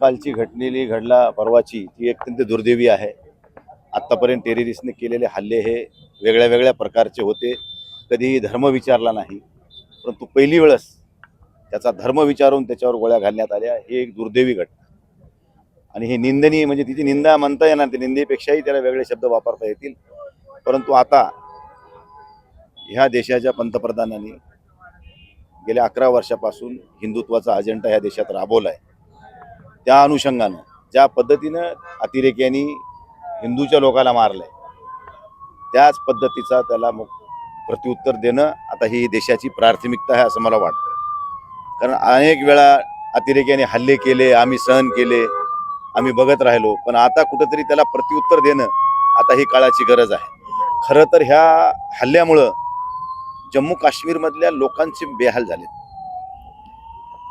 कालची घटलेली घडला परवाची ती अत्यंत दुर्दैवी आहे. आत्तापर्यंत टेरिरिस्टने केलेले हल्ले हे वेगळ्या वेगळ्या प्रकारचे होते. कधीही धर्म विचारला नाही. परंतु पहिली वेळेस त्याचा धर्म विचारून त्याच्यावर गोळ्या घालण्यात आल्या. ही एक दुर्दैवी घटना. आणि हे निंदनीय म्हणजे तिची निंदा म्हणता येणार ते निंदेपेक्षाही त्याला वेगळे शब्द वापरता येतील. परंतु आता ह्या देशाच्या पंतप्रधानांनी गेल्या अकरा वर्षापासून हिंदुत्वाचा अजेंडा ह्या देशात राबवला आहे त्या अनुषंगानं ज्या पद्धतीनं अतिरेक्यांनी हिंदूच्या लोकाला मारलंय त्याच पद्धतीचा त्याला मग प्रत्युत्तर देणं आता ही देशाची प्राथमिकता आहे असं मला वाटतं कारण अनेक वेळा अतिरेक्याने हल्ले केले आम्ही सहन केले आम्ही बघत राहिलो पण आता कुठंतरी त्याला प्रत्युत्तर देणं आता ही काळाची गरज आहे. खरं तर ह्या हल्ल्यामुळं जम्मू काश्मीरमधल्या लोकांचे बेहाल झाले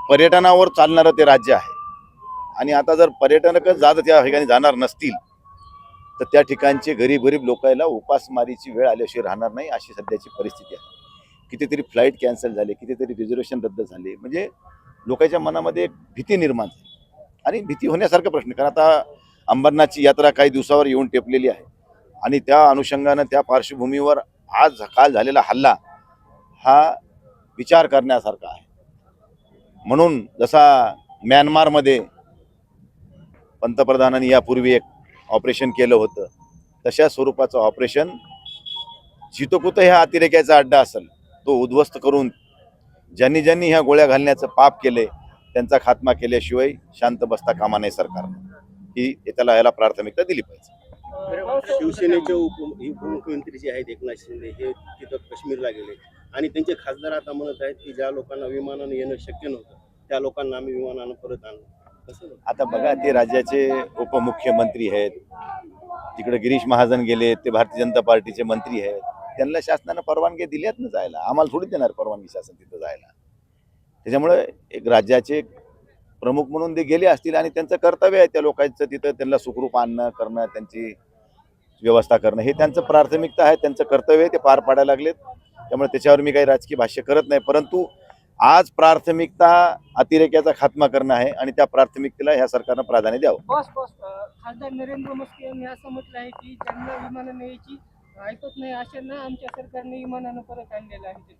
पर्यटनावर चालणारं ते राज्य आहे. आणि आता जर पर्यटनकच जात त्या ठिकाणी जाणार नसतील तर त्या ठिकाणचे गरीब गरीब लोकायला उपासमारीची वेळ आल्याशिवाय राहणार नाही अशी सध्याची परिस्थिती आहे. कितीतरी फ्लाईट कॅन्सल झाले कितीतरी रिझर्वेशन रद्द झाले. म्हणजे लोकांच्या मनामध्ये एक भीती निर्माण झाली. आणि भीती होण्यासारखा प्रश्न कारण आता अंबरनाथची यात्रा काही दिवसावर येऊन टेपलेली आहे. आणि त्या अनुषंगानं त्या पार्श्वभूमीवर आज काल झालेला हल्ला हा विचार करण्यासारखा आहे. म्हणून जसा म्यानमारमध्ये पंतप्रधानांनी यापूर्वी एक ऑपरेशन केलं होतं तशा स्वरूपाचं ऑपरेशन जितोकुत ह्या अतिरेक्याचा अड्डा असेल तो उद्ध्वस्त करून ज्यांनी ज्यांनी ह्या गोळ्या घालण्याचं पाप केले त्यांचा खात्मा केल्याशिवाय शांत बसता कामा नाही सरकार. ही त्याला याला प्राथमिकता दिली पाहिजे. शिवसेनेचे उप उपमुख्यमंत्री जे आहेत एकनाथ शिंदे हे तिथं काश्मीरला गेले. आणि त्यांचे खासदार आता म्हणत आहेत की ज्या लोकांना विमानानं येणं शक्य नव्हतं त्या लोकांना आम्ही विमानानं परत आणलं आता बघा ते राज्याचे उपमुख्यमंत्री आहेत. तिकडे गिरीश महाजन गेले ते भारतीय जनता पार्टीचे मंत्री आहेत. त्यांना शासनानं परवानगी दिल्यात ना जायला? आम्हाला थोडी देणार परवानगी शासन तिथं जायला. त्याच्यामुळे एक राज्याचे प्रमुख म्हणून ते गेले असतील आणि त्यांचं कर्तव्य आहे त्या लोकांचं तिथं त्यांना सुखरूप आणणं करणं त्यांची व्यवस्था करणं. हे त्यांचं प्राथमिकता आहे त्यांचं कर्तव्य आहे ते पार पाडायला लागलेत. त्यामुळे त्याच्यावर मी काही राजकीय भाष्य करत नाही. परंतु आज प्राथमिकता अतिरेक्याचा खात्मा करणं आहे आणि त्या प्राथमिकतेला ह्या सरकारनं प्राधान्य द्यावं. Boss boss. खासदार नरेंद्र मस्के यांनी असं म्हटलं आहे की ज्यांना विमानानं यायची ऐकत नाही अशांना आमच्या सरकारने विमानानं परत आणलेलं आहे.